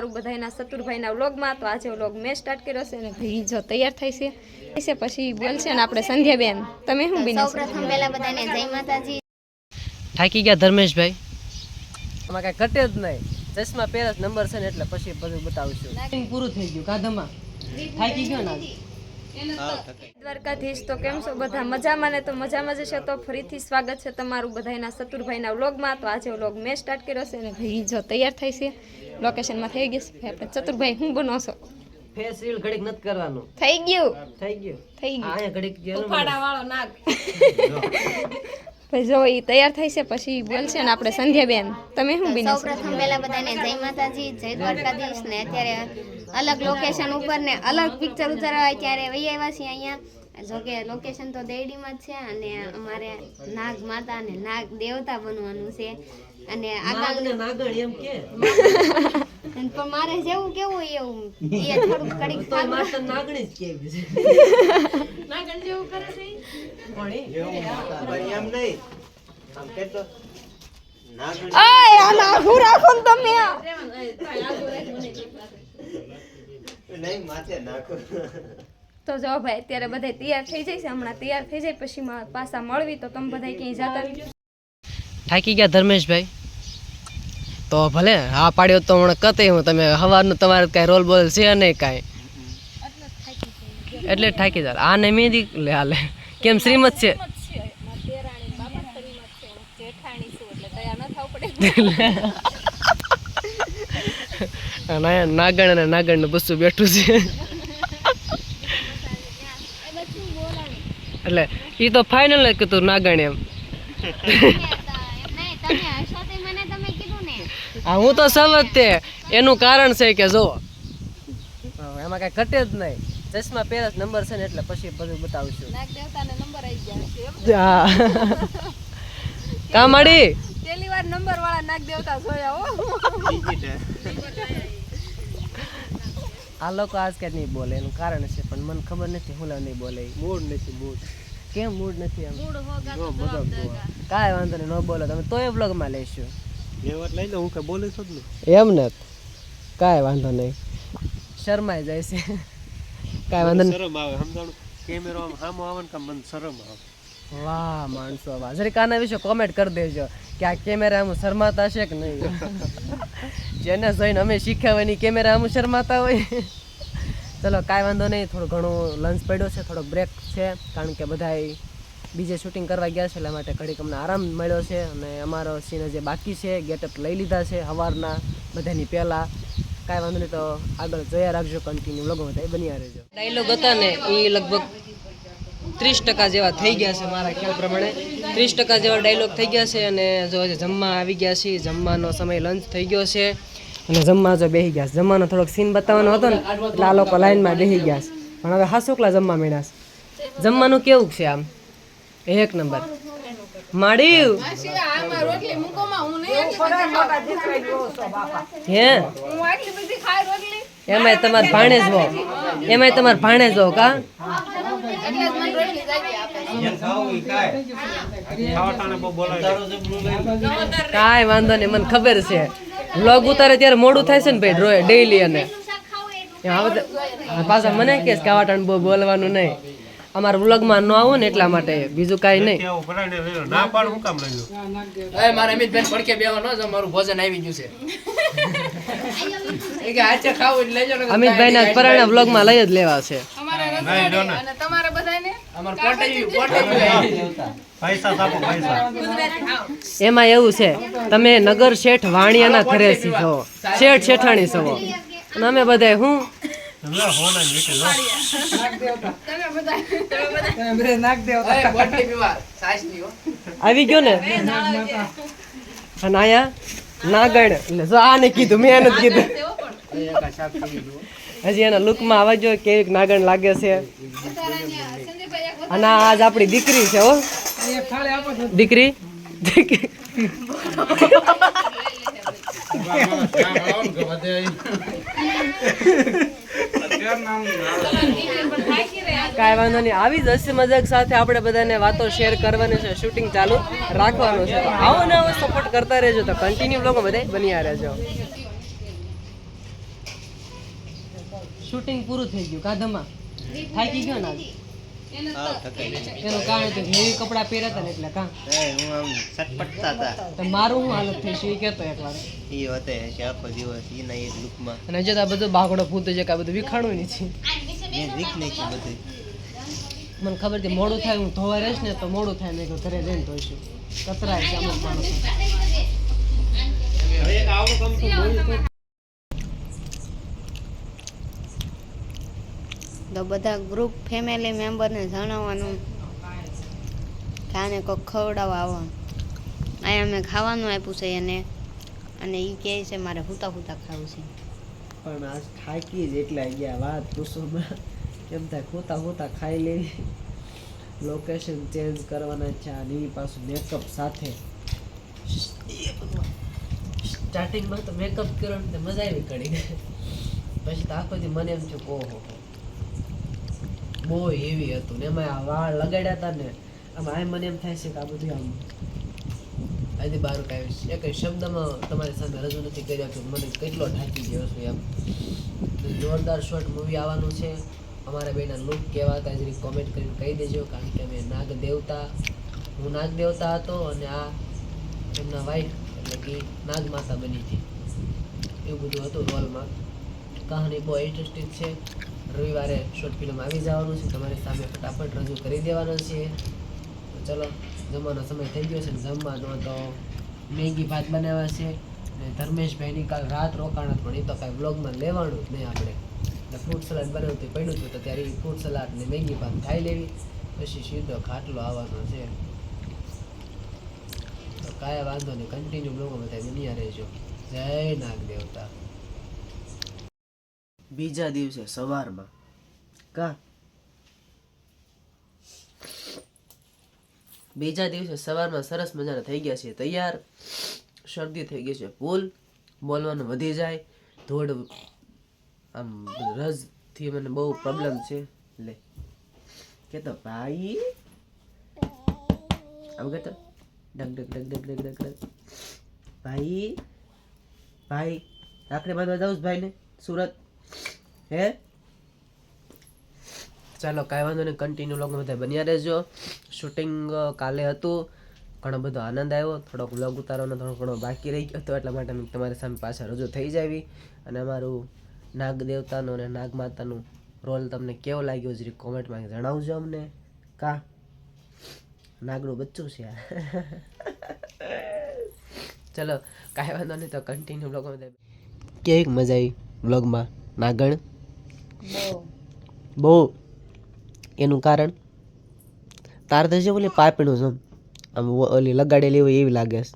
તમારું બધાના સતુરભાઈના વ્લોગમાં. તો આજે વ્લોગ મેં સ્ટાર્ટ કર્યો છે અને ભાઈ જો તૈયાર થઈ છે. છે પછી બોલશે ને આપણે સંધ્યાબેન. તમે શું બની સૌપ્રથમ પહેલા બધાને જય માતાજી. થાકી ગયા ધર્મેશભાઈ. આમાં કાંઈ ઘટે જ નહીં. ચશ્મા પહેલા નંબર છે ને એટલે પછી બધું બતાવશું પૂરું થઈ ગયું કાધમાં થાકી ગયો ને? દ્વારકાધીશ તો કેમ છો? બધા મજામાં ને? તો મજામાં જ છે તો ફરીથી સ્વાગત છે તમારું બધાના સતુરભાઈના વ્લોગમાં. તો આજે વ્લોગ મેં સ્ટાર્ટ કર્યો છે અને ભાઈ જો તૈયાર થઈ છે. લોકેશનમાં થઈ ગયું છે. આપણે ચતુરભાઈ હું બનો છો? ફેસ રીલ ઘડીક નત કરવાનું. થઈ ગયું? થઈ ગયું. થઈ ગયું. ઘડીક વાળો ને જો એ તૈયાર થઈ છે પછી બોલશે ને આપણે સંધ્યાબેન. તમે શું બની સૌપ્રથમ પહેલા બધાને જય માતાજી જય દ્વારકાધીશ ને અત્યારે અલગ લોકેશન ઉપર ને અલગ પિક્ચર ઉતારવા ત્યારે વહી આવ્યા છીએ અહીંયા. જો કે લોકેશન તો દેડીમાં જ છે અને અમારે નાગ માતા અને નાગ દેવતા બનવાનું છે. અને એમ કે. પણ મારે જેવું કેવું હોય એવું. એ થોડુંક કડીક તો માસ્ટર નાગણી જ કેવી છે. પણ એમ નહીં. આમ કેટલો નાગણી. આય આ રાખો ને તમે. નહીં માથે નાખો. તો જો ભાઈ અત્યારે બધા તૈયાર થઈ જાય છે. હમણાં તૈયાર થઈ જાય પછી પાછા મળવી તો તમે બધા ક્યાંય જતા થાકી ગયા ધર્મેશભાઈ? તો ભલે હા પાડ્યો તો હમણાં કતે હું, તમે સવારનું તમારે કાંઈ રોલ બોલ છે નહીં કાંઈ. એટલે થાકી જાય આ ને મેદી લે હાલે. કેમ શ્રીમત છે? નાગણ અને નાગણનું બસું બેઠું છે. એટલે એ તો ફાઇનલ જ કીધું નાગણ એમ મને તમે કીધું ને હા હું તો સમજ તે એનું કારણ છે કે જો એમાં કઈ ઘટે જ નહીં. ચશ્મા પહેલા નંબર છે ને એટલે પછી બધું બતાવશું. હા. કામાડી પહેલી વાર નંબર વાળા નાગ દેવતા જોયા હો. આ લોકો આજકાલ નહીં બોલે એનું કારણ છે પણ મને ખબર નથી હું નહીં બોલે. મૂડ નથી મૂડ. કેમ મૂડ નથી એમ? કાંઈ વાંધો નહીં ન બોલો તમે તોય બ્લોગમાં લઈશું. લેવટ લઈ લો હું કે બોલું છું નહીં. એમ ને? કાંઈ વાંધો નહીં. શરમાઈ જાય છે. કાંઈ વાંધો નહીં. શરમ આવે સમજાણું? કેમેરો આમ સામો આવે ને મને શરમ આવે. વાહ માણસો વાહ. જરી કાના વિશે કોમેન્ટ કરી દેજો કે આ કેમેરા આમ શરમાતા છે કે નહીં? જેને જોઈને અમે શીખ્યા હોય ને કેમેરા આમ શરમાતા હોય. ચલો કાંઈ વાંધો નહીં. થોડું ઘણું લંચ પડ્યો છે થોડોક બ્રેક છે. કારણ કે બધા બીજે શૂટિંગ કરવા ગયા છે, એટલા માટે ઘડીક અમને આરામ મળ્યો છે અને અમારો સીન જે બાકી છે ગેટઅપ લઈ લીધા છે સવારના બધાની પહેલાં. કાંઈ વાંધો નહીં તો આગળ જોયા રાખજો કન્ટિન્યુ લોકો બધા બન્યા રહેજો. ડાયલોગ હતા ને, એ લગભગ ત્રીસ ટકા જેવા થઈ ગયા છે મારા ખ્યાલ પ્રમાણે. ત્રીસ ટકા જેવા ડાયલોગ થઈ ગયા છે અને જો જમવા આવી ગયા છે જમવાનો સમય લંચ થઈ ગયો છે. અને જમવા જો બેસી ગયા જમવાનો થોડોક સીન બતાવવાનો હતો ને, એટલે આ લોકો લાઈનમાં બેસી ગયા છે. પણ હવે હાસુકલા જમવા મળ્યા છે. જમવાનું કેવું છે આમ? એક નંબર. માડી હે? એમાંય તમારે ભાણે જ એમાંય તમારે ભાણે હો કા? કાંઈ વાંધો નહીં, મને ખબર છે. લોગ ઉતારે ત્યારે મોડું થાય છે ને ભાઈ ડેઈલી અને. પાછા મને કે કાવા બહુ બોલવાનું નહીં. અમારા વ્લોગમાં ન આવો ને એટલા માટે. બીજું કાંઈ નહીં. ના પાડ હું કામ લઈ લો મારા અમિતભાઈ પડકે બેહો ન મારું ભોજન આવી ગયું છે. એ કે હાચે ખાવું એટલે લેજો ને અમિતભાઈ ના પરાણા વ્લોગમાં લઈ જ લેવા છે. નહીં લો ને અમાર કોટેજી કોટેજી પૈસા આપો પૈસા. એમાં એવું છે તમે નગર શેઠ વાણિયાના ઘરે શીખો. શેઠ શેઠાણી છો. અને અમે બધા હું? લો હોના ને વીકે લો એ બોટલી પીવા સાસની હો આવી ગયો ને અને આયા નાગણ એટલે જો આને કીધું મેં એને જ કીધું હજી એના લુકમાં આવવા જો કેવી નાગણ લાગે છે અને આ આજ આપણી દીકરી છે હો દીકરી દીકરી કાંઈ વાંધો નહીં. આવી જ હસી મજાક સાથે આપણે બધાને વાતો શેર કરવાની છે. શૂટિંગ ચાલુ રાખવાનું છે. તો આવો ને આવો સપોર્ટ કરતા રહેજો. તો કન્ટિન્યુ લોકો બધા બન્યા રહેજો. શૂટિંગ પૂરું થઈ ગયું. કાધમાં થાકી ગયો ને? એનું કારણ કે હેવી કપડાં પહેર્યા હતા ને એટલે કાં. હું આમ સટપટતા હતા તો મારું હું હાલત થઈ છે એ કહેતો એકવાર એ હોતે છે આખો દિવસ એના એ લુકમાં અને તો આ બધું બાગડો ભૂત છે કે આ બધું વિખાણું નથી. મેં વીક છે બધું મને ખબર છે મોડું થાય હું ધોવા રહીશ ને તો મોડું થાય મેં ઘરે જઈને ધોઈશું. કતરાય છે અમુક માણસો. તો બધા ગ્રુપ ફેમિલી મેમ્બરને જણાવવાનું કે આને કોઈક ખવડાવવા આવો. અહીંયા મેં ખાવાનું આપ્યું છે એને. અને એ કહે છે મારે હુતા હુતા ખાવું છે. પણ આજ થાકી જ એટલા ગયા. વાત પૂછોમાં કેમ થાય? હુતા હુતા ખાઈ લેવી. લોકેશન ચેન્જ કરવાના છે. અને એ પાછું મેકઅપ સાથે. સ્ટાર્ટિંગમાં તો મેકઅપ કર્યો ને મજા આવી કરી પછી તો આખો મને એમ છું કહો બહુ હેવી હતું ને એમાં વાળ લગાડ્યા હતા ને, આમાં આ મને એમ થાય છે કે આ બધું આમ આજે બહાર કાંઈ એક શબ્દમાં તમારી સામે રજૂ નથી કર્યા કે મને કેટલો ઢાંકી ગયો છું એમ. જોરદાર શોર્ટ મૂવી આવવાનું છે. અમારા બેના લુક કેવા હતા, જરી કોમેન્ટ કરીને કહી દેજો, કારણ કે અમે નાગ દેવતા હું નાગ દેવતા હતો અને આ એમના વાઈફ એટલે કે નાગ માતા બની હતી. એવું બધું હતું રોલમાં કહાની બહુ ઇન્ટરેસ્ટિંગ છે. રવિવારે શોર્ટ ફિલ્મ આવી જવાનું છે. તમારી સામે ફટાફટ રજૂ કરી દેવાનો છે. તો ચલો, જમવાનો સમય થઈ ગયો છે ને જમવાનો તો મેગી ભાત બનાવ્યા છે. ને ધર્મેશભાઈની કાલ રાત રોકાણ પણ એ તો કાંઈ બ્લોગમાં લેવાનું જ નહીં આપણે. એટલે ફ્રૂટ સલાડ બનાવતી પડ્યું હતું, તો ત્યારે ફ્રૂટ સલાડ ને મેગી ભાત ખાઈ લેવી. પછી સીધો ખાટલો આવવાનો છે. તો કાંઈ વાંધો નહીં કન્ટિન્યુ બ્લોગમાં બધા બન્યા રહેજો. જય નાગ દેવતા બીજા દિવસે સવારમાં. કા? બીજા દિવસે સવારમાં સરસ મજાના થઈ ગયા છે તૈયાર. શરદી થઈ ગઈ છે. ફૂલ. બોલવાનું વધી જાય. ધોડ આમ રસથી મને બહુ પ્રોબ્લેમ છે. લે. કે ભાઈ. આવું કે તો ડગ ડગ ડગ ડગ ડગ ડગ ડગ ભાઈ. ભાઈ. રાખડી બાંધવા જાઉં ભાઈને. સુરત. હે? ચાલો, કાંઈ વાંધો નહીં કન્ટિન્યુ લોકો બધા બન્યા રહેજો. શૂટિંગ કાલે હતું. ઘણો બધો આનંદ આવ્યો. થોડોક વ્લોગ ઉતારવાનો થોડો ઘણો બાકી રહી ગયો હતો, એટલા માટે અમે તમારી સામે પાછા રજૂ થઈ જાવી. અને અમારું નાગ દેવતાનું અને નાગ માતાનું રોલ તમને કેવો લાગ્યો, જરી કોમેન્ટમાં જણાવજો અમને. કા? નાગનું બચ્ચું છે ચલો, કાંઈ વાંધો નહીં, તો કન્ટિન્યુ વ્લોગમાં કેવી મજા આવી બ્લોગમાં નાગણ? બહુ. એનું કારણ? તાર તો છે ઓલી પાપીનું છે આમ ઓલી લગાડેલી હોય એવી લાગે છે.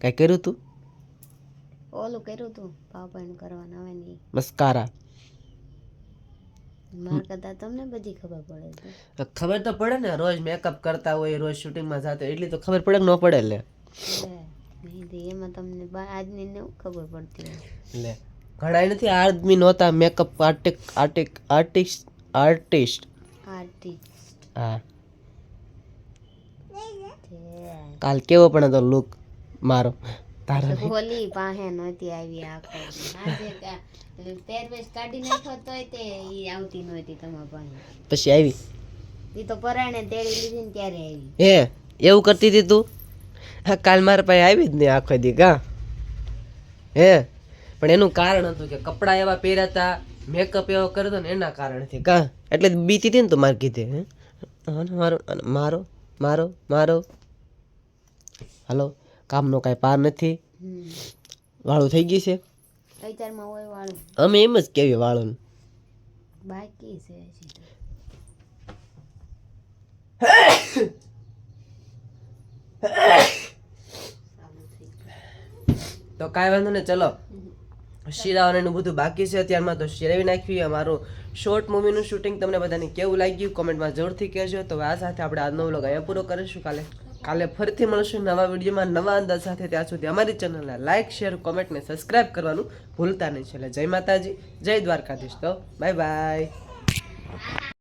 કાંઈ કર્યું તું? ઓલું કર્યું તું પાપણ કરવાનું આવે નહીં. મસ્કારા. માર કરતા તમને બધી ખબર પડે છે. ખબર તો પડે ને રોજ મેકઅપ કરતા હોય રોજ શૂટિંગમાં જતા એટલી તો ખબર પડે કે ન પડે લે. એમાં તમને આજની ને ખબર પડતી લે. ઘણા નથી આદમી નહોતા મેકઅપ આર્ટિક આર્ટિક આર્ટિસ્ટ આર્ટિસ્ટ આર્ટિસ્ટ હા. કાલ કેવો પણ હતો લુક મારો? તારો હોલી પાસે નહોતી આવી આખો પહેરવેશ કાઢી નાખ્યો તોય તે ઈ આવતી નહોતી તમારા પાસે પછી આવી? ઈ તો પરાણે તેડી લીધી ને ત્યારે આવી. હે એવું કરતી હતી તું? કાલ મારા પાસે આવી જ નહીં આખો દી કા હે? પણ એનું કારણ હતું કે કપડાં એવા પહેર્યા હતા મેકઅપ એવો કર્યો ને એના કારણથી. કા? એટલે બીતી હતી ને તો મારે કીધે મારો મારો મારો મારો. હાલો કામનો કાંઈ પાર નથી. વાળું થઈ ગયું છે? અમે એમ જ કેવી વાળું બાકી છે તો. કાંઈ વાંધો નહીં ચલો. શિરાવાનું એનું બધું બાકી છે. અત્યારમાં તો શિરાવી નાખ્યું અમારું શોર્ટ મૂવીનું શૂટિંગ તમને બધાને કેવું લાગ્યું? કોમેન્ટમાં જરૂરથી કહેજો. તો આ સાથે આપણે આજનો વ્લોગ અહીંયા પૂરો કરીશું. કાલે કાલે ફરીથી મળશું નવા વિડીયોમાં, નવા અંદાજ સાથે. ત્યાં સુધી અમારી ચેનલને લાઇક શેર કોમેન્ટને સબસ્ક્રાઇબ કરવાનું ભૂલતા નહીં. છે એટલે જય માતાજી, જય દ્વારકાધીશ. તો બાય બાય